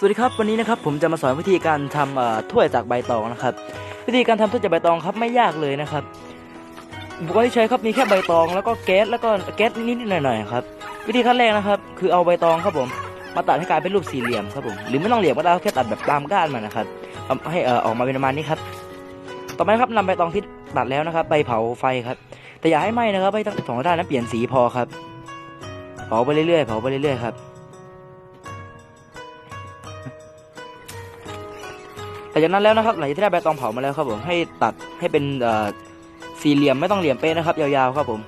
สวัสดีครับวันนี้นะครับผมจะมาสอนวิธีการทำถ้วยจากใบตองนะครับ วิธีการทำถ้วยจากใบตองครับไม่ยากเลยนะครับอุปกรณ์ที่ใช้ครับมีแค่ใบตองแล้วก็แก๊สแล้วก็แก๊สนิดๆหน่อยๆครับวิธีขั้นแรกนะครับคือเอาใบตองครับผมมาตัดให้กลายเป็นรูปสี่เหลี่ยมครับผมหรือไม่ต้องเหลี่ยมก็ได้แค่ตัดแบบตามก้านมันนะครับให้ออกมาเป็นประมาณนี้ครับ ต่อไปครับนำใบตองที่ตัดแล้วนะครับไปเผาไฟครับ แต่อย่าให้ไหม้นะครับให้ทั้งสองด้านนั้นเปลี่ยนสีพอครับเผาไปเรื่อยๆเผาไปเรื่อยๆครับ จากนั้นแล้วนะครับหลังจากที่ได้ใบตองเผามาแล้วครับผมให้ตัดให้เป็นสี่เหลี่ยมไม่ต้องเหลี่ยมเป๊ะนะครับยาวๆครับผม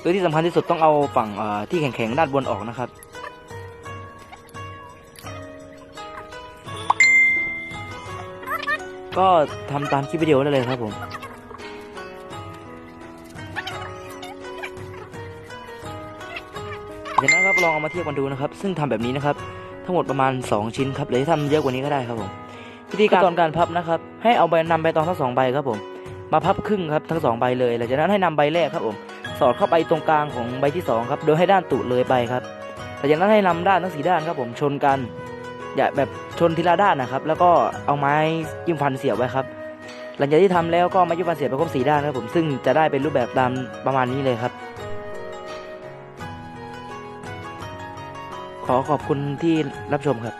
โดยที่สำคัญที่สุดต้องเอาฝั่งที่แข็งๆด้านบนออกนะครับก็ทำตามคลิปวิดีโอได้เลยครับผม จากนั้นครับลองเอามาเทียบกันดูนะครับ ซึ่งทำแบบนี้นะครับ ทั้งหมดประมาณ 2 ชิ้นครับหรือทำเยอะกว่านี้ก็ได้ครับผม วิธีการตอนการพับนะครับ ให้เอาใบนำใบตองทั้งสองใบครับผม มาพับครึ่งครับทั้งสองใบเลยหลังจากนั้นให้นำใบแรกครับผม สอดเข้าไปตรงกลางของใบที่สองครับโดยให้ด้านตูดเลยไปครับหลังจากนั้นให้นำด้านทั้งสี่ด้านครับผมชนกัน อย่าแบบชนทีละด้านนะครับ แล้วก็เอาไม้จิ้มฟันเสียบไว้ครับ หลังจากที่ทำแล้วก็ไม้จิ้มฟันเสียบไปครบสี่ด้านครับผมซึ่งจะได้เป็นรูปแบบตามประมาณนี้เลยครับขอขอบคุณที่รับชมครับ